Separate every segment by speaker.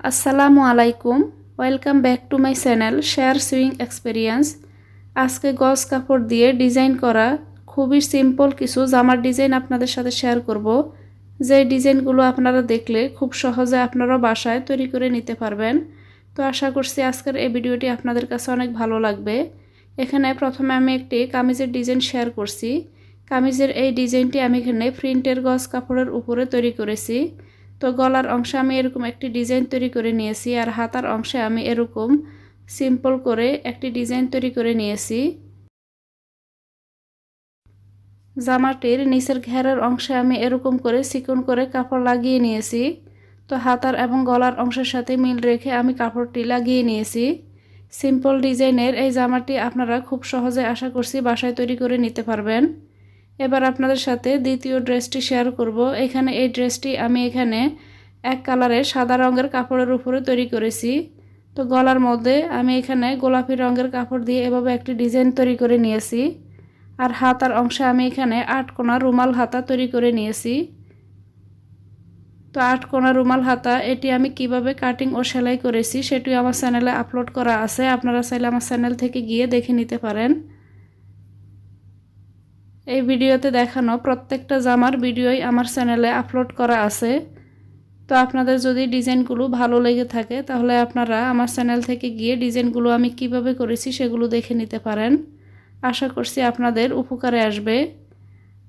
Speaker 1: আসসালামু আলাইকুম। Welcome back to my channel share sewing experience আজকে গজ কাপড় দিয়ে ডিজাইন করা খুবই সিম্পল কিছু জামার ডিজাইন আপনাদের সাথে শেয়ার করব। যে ডিজাইনগুলো আপনারা দেখলে খুব সহজে আপনারা বাসায় তৈরি করে নিতে পারবেন। তো আশা করছি আজকের এই ভিডিওটি আপনাদের কাছে অনেক ভালো লাগবে। এখানে প্রথমে আমি একটি কামিজের ডিজাইন শেয়ার করছি। কামিজের এই ডিজাইনটি আমি এখানে প্রিন্টের গজ কাপড়ের উপরে তৈরি করেছি। তো গলার অংশে আমি এরকম একটি ডিজাইন তৈরি করে নিয়েছি আর হাতার অংশে আমি এরকম সিম্পল করে একটি ডিজাইন তৈরি করে নিয়েছি। জামাটির নিচের ঘেরের অংশে আমি এরকম করে চিকন করে কাপড় লাগিয়ে নিয়েছি। তো হাতার এবং গলার অংশের সাথে মিল রেখে আমি কাপড়টি লাগিয়ে নিয়েছি। সিম্পল ডিজাইনের এই জামাটি আপনারা খুব সহজে আশা করছি বাসায় তৈরি করে নিতে পারবেন। এবার আপনাদের সাথে দ্বিতীয় ড্রেসটি শেয়ার করব। এখানে এই ড্রেসটি আমি এখানে এক কালারের সাদা রঙের কাপড়ের উপরে তৈরি করেছি। তো গলার মধ্যে আমি এখানে গোলাপি রঙের কাপড় দিয়ে এভাবে একটি ডিজাইন তৈরি করে নিয়েছি। আর হাতার অংশে আমি এখানে আট কোনা রুমাল হাতা তৈরি করে নিয়েছি। তো আট কোনা রুমাল হাতা, এটি আমি কীভাবে কাটিং ও সেলাই করেছি সেটি আমার চ্যানেলে আপলোড করা আছে। আপনারা চাইলে আমার চ্যানেল থেকে গিয়ে দেখে নিতে পারেন। এই ভিডিওতে দেখানো প্রত্যেকটা জামার ভিডিওই আমার চ্যানেলে আপলোড করা আছে। তো আপনাদের যদি ডিজাইনগুলো ভালো লেগে থাকে, তাহলে আপনারা আমার চ্যানেল থেকে গিয়ে ডিজাইনগুলো আমি কীভাবে করেছি সেগুলো দেখে নিতে পারেন। আশা করছি আপনাদের উপকারে আসবে।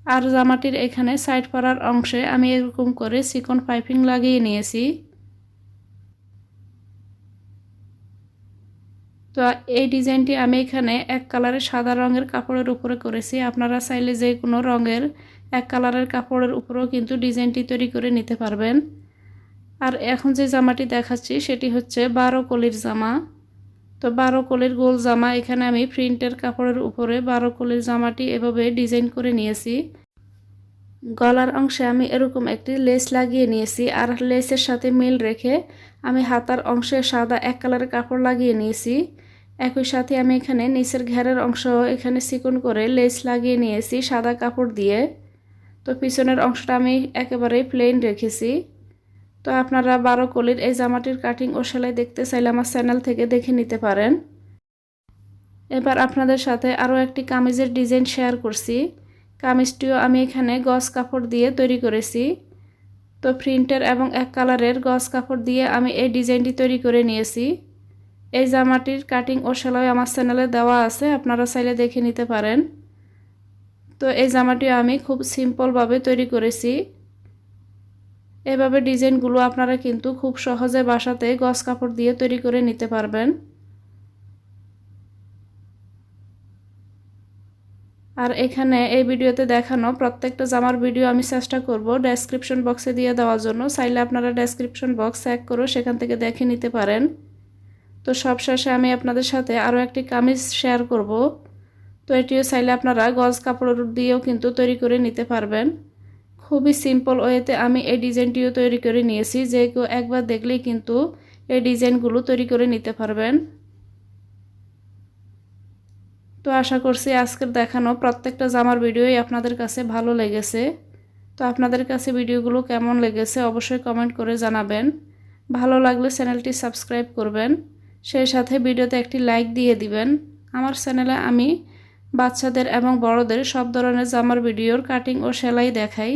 Speaker 1: আর জামাটির এখানে সাইড পাড়ার অংশে আমি এরকম করে সিকন পাইপিং লাগিয়ে নিয়েছি। তো এই ডিজাইনটি আমি এখানে এক কালারের সাদা রঙের কাপড়ের উপরে করেছি। আপনারা চাইলে যে কোনো রঙের এক কালারের কাপড়ের উপরেও কিন্তু ডিজাইনটি তৈরি করে নিতে পারবেন। আর এখন যে জামাটি দেখাচ্ছি, সেটি হচ্ছে বারো কলির জামা। তো বারো কলির গোল জামা এখানে আমি প্রিন্টের কাপড়ের উপরে বারো কলির জামাটি এভাবে ডিজাইন করে নিয়েছি। গলার অংশে আমি এরকম একটি লেস লাগিয়ে নিয়েছি, আর লেসের সাথে মিল রেখে আমি হাতার অংশে সাদা এক কালারের কাপড় লাগিয়ে নিয়েছি। একই সাথে আমি এখানে নিচের ঘেরের অংশ এখানে চিকন করে লেস লাগিয়ে নিয়েছি সাদা কাপড় দিয়ে। তো পিছনের অংশটা আমি একেবারেই প্লেন রেখেছি। তো আপনারা বারো কলির এই জামাটির কাটিং ও সেলাই দেখতে চাইলে আমার চ্যানেল থেকে দেখে নিতে পারেন। এবার আপনাদের সাথে আরও একটি কামিজের ডিজাইন শেয়ার করছি। কামিজটিও আমি এখানে গস কাপড় দিয়ে তৈরি করেছি। তো প্রিন্টের এবং এক কালারের গস কাপড় দিয়ে আমি এই ডিজাইনটি তৈরি করে নিয়েছি। এই জামাটির কাটিং ও সেলাই আমার চ্যানেলে দেওয়া আছে, আপনারা চাইলে দেখে নিতে পারেন। তো এই জামাটি আমি খুব সিম্পলভাবে তৈরি করেছি। এভাবে ডিজাইনগুলো আপনারা কিন্তু খুব সহজে বাসাতে গস কাপড় দিয়ে তৈরি করে নিতে পারবেন। আর এখানে এই ভিডিওতে দেখানো প্রত্যেকটা জামার ভিডিও আমি চেষ্টা করব ডেসক্রিপশন বক্সে দিয়ে দেওয়ার জন্য। চাইলে আপনারা ডেসক্রিপশন বক্স চেক করে সেখান থেকে দেখে নিতে পারেন। তো সব শেষে আমি আপনাদের সাথে আরও একটি কামিজ শেয়ার করব। তো এটিও চাইলে আপনারা গজ কাপড় দিয়েও কিন্তু তৈরি করে নিতে পারবেন। খুবই সিম্পল ওয়েতে আমি এই ডিজাইনটিও তৈরি করে নিয়েছি। যে কেউ একবার দেখলেই কিন্তু এই ডিজাইনগুলো তৈরি করে নিতে পারবেন। তো আশা করছি আজকের দেখানো প্রত্যেকটা জামার ভিডিওই আপনাদের কাছে ভালো লেগেছে। তো আপনাদের কাছে ভিডিওগুলো কেমন লেগেছে অবশ্যই কমেন্ট করে জানাবেন। ভালো লাগলে চ্যানেলটি সাবস্ক্রাইব করবেন। সেই সাথে ভিডিওতে একটি লাইক দিয়ে দিবেন। আমার চ্যানেলে আমি বাচ্চাদের এবং বড়দের সব ধরনের জামার ভিডিওর কাটিং ও সেলাই দেখাই।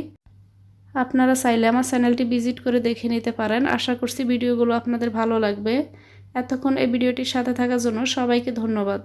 Speaker 1: আপনারা চাইলে আমার চ্যানেলটি ভিজিট করে দেখে নিতে পারেন। আশা করছি ভিডিওগুলো আপনাদের ভালো লাগবে। এতক্ষণ এই ভিডিওটির সাথে থাকার জন্য সবাইকে ধন্যবাদ।